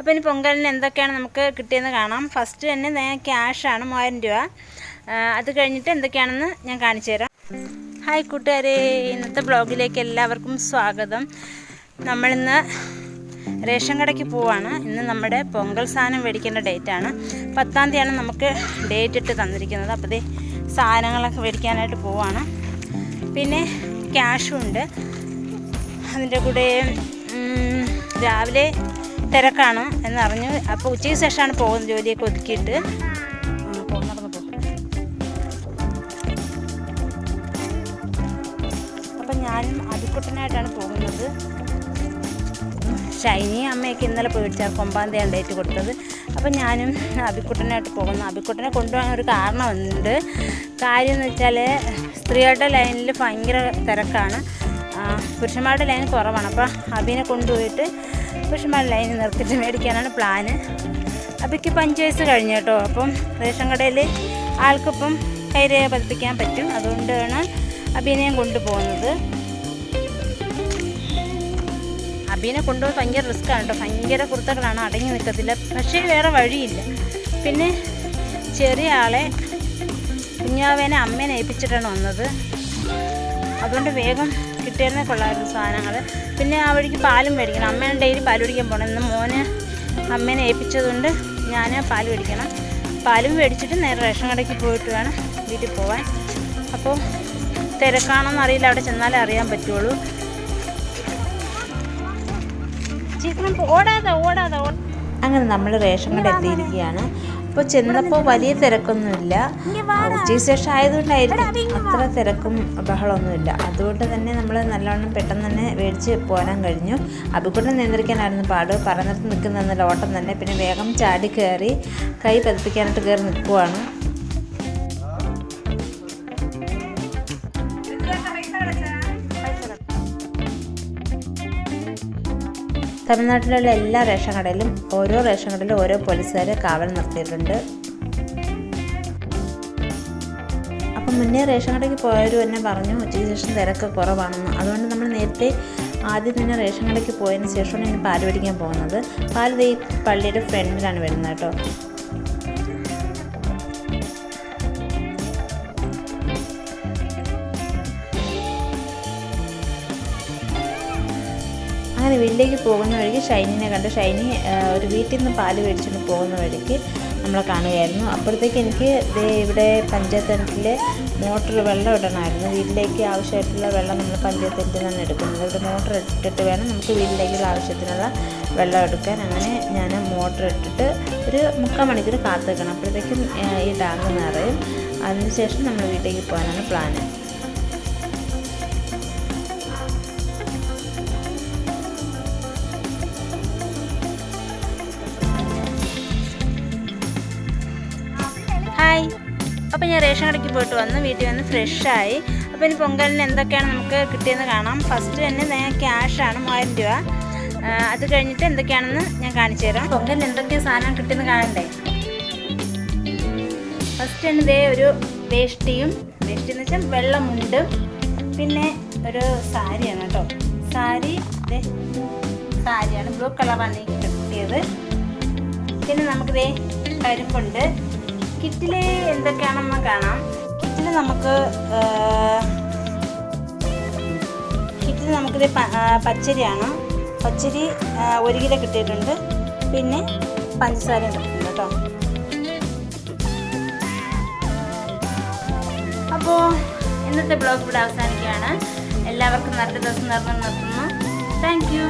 അപ്പോൾ ഇനി പൊങ്കലിന് എന്തൊക്കെയാണ് നമുക്ക് കിട്ടിയെന്ന് കാണാം. ഫസ്റ്റ് തന്നെ ഞാൻ ക്യാഷാണ് മൂവായിരം രൂപ. അത് കഴിഞ്ഞിട്ട് എന്തൊക്കെയാണെന്ന് ഞാൻ കാണിച്ചു തരാം. ഹായ് കൂട്ടുകാരെ ഇന്നത്തെ ബ്ലോഗിലേക്ക് എല്ലാവർക്കും സ്വാഗതം. നമ്മളിന്ന് റേഷൻ കടയ്ക്ക് പോവാണ്. ഇന്ന് നമ്മുടെ പൊങ്കൽ സാധനം മേടിക്കേണ്ട ഡേറ്റാണ് പത്താം തീയതിയാണ് നമുക്ക് ഡേറ്റ് ഇട്ട് തന്നിരിക്കുന്നത്. അപ്പോൾ ദേ സാധനങ്ങളൊക്കെ മേടിക്കാനായിട്ട് പോവാണ്. പിന്നെ ക്യാഷും ഉണ്ട്. അതിന്റെ കൂടെ രാവിലെ തിരക്കാണ് എന്നറിഞ്ഞു അപ്പോൾ ഉച്ചയ്ക്ക് ശേഷമാണ് പോകുന്നത് ജോലിയൊക്കെ ഒതുക്കിയിട്ട്. അപ്പൊ ഞാനും അതിക്കുട്ടനായിട്ടാണ് പോകുന്നത്. ഷൈനി അമ്മയൊക്കെ ഇന്നലെ പോയിടിച്ചാൽ തീയതി ഡേറ്റ് കൊടുത്തത്. അപ്പം ഞാനും അബിക്കുട്ടനായിട്ട് പോകുന്നു. അബിക്കുട്ടനെ കൊണ്ടുപോകാൻ ഒരു കാരണമുണ്ട്. കാര്യം എന്ന് വെച്ചാൽ സ്ത്രീകളുടെ ലൈനിൽ ഭയങ്കര തിരക്കാണ്. പുരുഷന്മാരുടെ ലൈൻ കുറവാണ്. അപ്പോൾ അബിനെ കൊണ്ടുപോയിട്ട് പുരുഷന്മാരുടെ ലൈനിൽ നിർത്തിട്ട് മേടിക്കാനാണ് പ്ലാന്. അപ്പം ഇപ്പം അഞ്ച് വയസ്സ് കഴിഞ്ഞു കേട്ടോ. അപ്പം റേഷൻ കടയിൽ ആൾക്കിപ്പം കൈരേഖ പതിപ്പിക്കാൻ പറ്റും. അതുകൊണ്ടാണ് അഭിനയം കൊണ്ടുപോകുന്നത്. അബീനെ കൊണ്ടുപോയി ഭയങ്കര റിസ്ക്കാണ് കേട്ടോ. ഭയങ്കര കുർത്തകളാണ്. അടങ്ങി നിൽക്കത്തില്ല. പക്ഷേ വേറെ വഴിയില്ല. പിന്നെ ചെറിയ ആളെ കുഞ്ഞാവേനെ അമ്മേനെ ഏൽപ്പിച്ചിട്ടാണ് വന്നത്. അതുകൊണ്ട് വേഗം കിട്ടിയിരുന്നേ കൊള്ളായിരുന്നു സാധനങ്ങൾ പിന്നെ ആ വഴിക്ക് പാലും മേടിക്കണം. അമ്മേനെ ഡെയിലി പാൽ പിടിക്കാൻ പോകണം ഇന്ന് മോന് അമ്മേനെ ഏൽപ്പിച്ചതുകൊണ്ട് ഞാൻ പാൽ മേടിക്കണം. പാലും മേടിച്ചിട്ട് നേരെ റേഷൻ കടയ്ക്ക് പോയിട്ട് വേണം വീട്ടിൽ പോവാൻ. അപ്പോൾ തിരക്കാണോന്ന് അറിയില്ല. അവിടെ ചെന്നാലേ അറിയാൻ പറ്റുള്ളൂ. ഓടാതെ ഓടാതെ അങ്ങനെ നമ്മൾ റേഷൻ കട എത്തിയിരിക്കുകയാണ്. അപ്പോൾ ചെന്നപ്പോൾ വലിയ തിരക്കൊന്നുമില്ല. ഉച്ചയ്ക്ക് ശേഷം ആയതുകൊണ്ടായിരിക്കും അത്ര തിരക്കും ബഹളമൊന്നുമില്ല. അതുകൊണ്ട് തന്നെ നമ്മൾ നല്ലോണം പെട്ടെന്ന് തന്നെ മേടിച്ച് പോരാൻ കഴിഞ്ഞു. അബിക്കൂട്ടം നിയന്ത്രിക്കാനായിരുന്നു പാട്. പറഞ്ഞിട്ട് നിൽക്കുന്ന ഓട്ടം തന്നെ. പിന്നെ വേഗം ചാടി കയറി കൈ പതിപ്പിക്കാനായിട്ട് കയറി നിൽക്കുവാണ്. തമിഴ്നാട്ടിലുള്ള എല്ലാ റേഷൻ കടയിലും ഓരോ റേഷൻ കടയിലും ഓരോ പോലീസുകാരെ കാവൽ നിർത്തിയിട്ടുണ്ട്. അപ്പം മുന്നേ റേഷൻ കടയ്ക്ക് പോയവർ തന്നെ പറഞ്ഞു ഉച്ചയ്ക്ക് ശേഷം തിരക്ക് കുറവാണെന്ന്. അതുകൊണ്ട് നമ്മൾ നേരത്തെ ആദ്യം തന്നെ റേഷൻ കടയ്ക്ക് പോയതിന് ശേഷമാണ് ഞാൻ പാൽ പിടിക്കാൻ പോകുന്നത്. പാൽ ഈ പള്ളിയുടെ ഫ്രണ്ടിലാണ് വരുന്നത് കേട്ടോ. അങ്ങനെ വീട്ടിലേക്ക് പോകുന്ന വഴിക്ക് ഷൈനിനെ കണ്ട് ഷൈനി ഒരു വീട്ടിൽ നിന്ന് പാൽ മേടിച്ചുകൊണ്ട് പോകുന്ന വഴിക്ക് നമ്മളെ കാണുകയായിരുന്നു. അപ്പോഴത്തേക്ക് എനിക്ക് ഇവിടെ പഞ്ചായത്ത് കിണറ്റിലെ മോട്ടർ വെള്ളം ഇടണമായിരുന്നു. വീട്ടിലേക്ക് ആവശ്യമായിട്ടുള്ള വെള്ളം നമ്മൾ പഞ്ചായത്ത് കിണറ്റിൽ നിന്നാണ് എടുക്കുന്നത്. ഇവിടെ മോട്ടർ ഇട്ടിട്ട് വേണം നമുക്ക് വീട്ടിലേക്കുള്ള ആവശ്യത്തിനുള്ള വെള്ളം എടുക്കാൻ. അങ്ങനെ ഞാൻ മോട്ടർ ഇട്ടിട്ട് ഒരു മുക്കാൽ മണിക്കൂർ കാത്തു വെക്കണം അപ്പോഴത്തേക്കും ഈ ടാങ്ക് നിറയും. അതിനുശേഷം നമ്മൾ വീട്ടിലേക്ക് പോകാനാണ് പ്ലാന്. ഹായ്. അപ്പോൾ ഞാൻ റേഷൻ കടയ്ക്ക് പോയിട്ട് വന്ന് വീട്ടിൽ വന്ന് ഫ്രഷായി. അപ്പോൾ ഇനി പൊങ്കലിന് എന്തൊക്കെയാണ് നമുക്ക് കിട്ടിയെന്ന് കാണാം. ഫസ്റ്റ് തന്നെ ഞാൻ ക്യാഷാണ് മൂവായിരം രൂപ. അത് കഴിഞ്ഞിട്ട് എന്തൊക്കെയാണെന്ന് ഞാൻ കാണിച്ചു തരാം. പൊങ്കലിന് എന്തൊക്കെ സാധനം കിട്ടിയെന്ന് കാണണ്ടേ? ഫസ്റ്റ് തന്നെ ഇതേ ഒരു വേഷ്ടിയും. വേഷ്ടി എന്ന് വെച്ചാൽ വെള്ളമുണ്ടും പിന്നെ ഒരു സാരിയാണ് കേട്ടോ. സാരി സാരിയാണ്. ബ്ലൂ കളറാണ് കിട്ടിയത്. പിന്നെ നമുക്കിതേ പരിപ്പുണ്ട് കിറ്റിൽ എന്തൊക്കെയാണെന്ന് കാണാം. കിറ്റിൽ നമുക്ക് കിറ്റിൽ നമുക്കിത് പച്ചരിയാണ്. പച്ചരി ഒരു കിലോ കിട്ടിയിട്ടുണ്ട്. പിന്നെ പഞ്ചസാര കിട്ടുന്നുണ്ട് കേട്ടോ. അപ്പോൾ ഇന്നത്തെ ബ്ലോഗ് ഇവിടെ അവസാനിക്കുകയാണ്. എല്ലാവർക്കും നല്ല ദിവസം നിർമ്മിച്ചു നിർത്തുന്നു താങ്ക് യു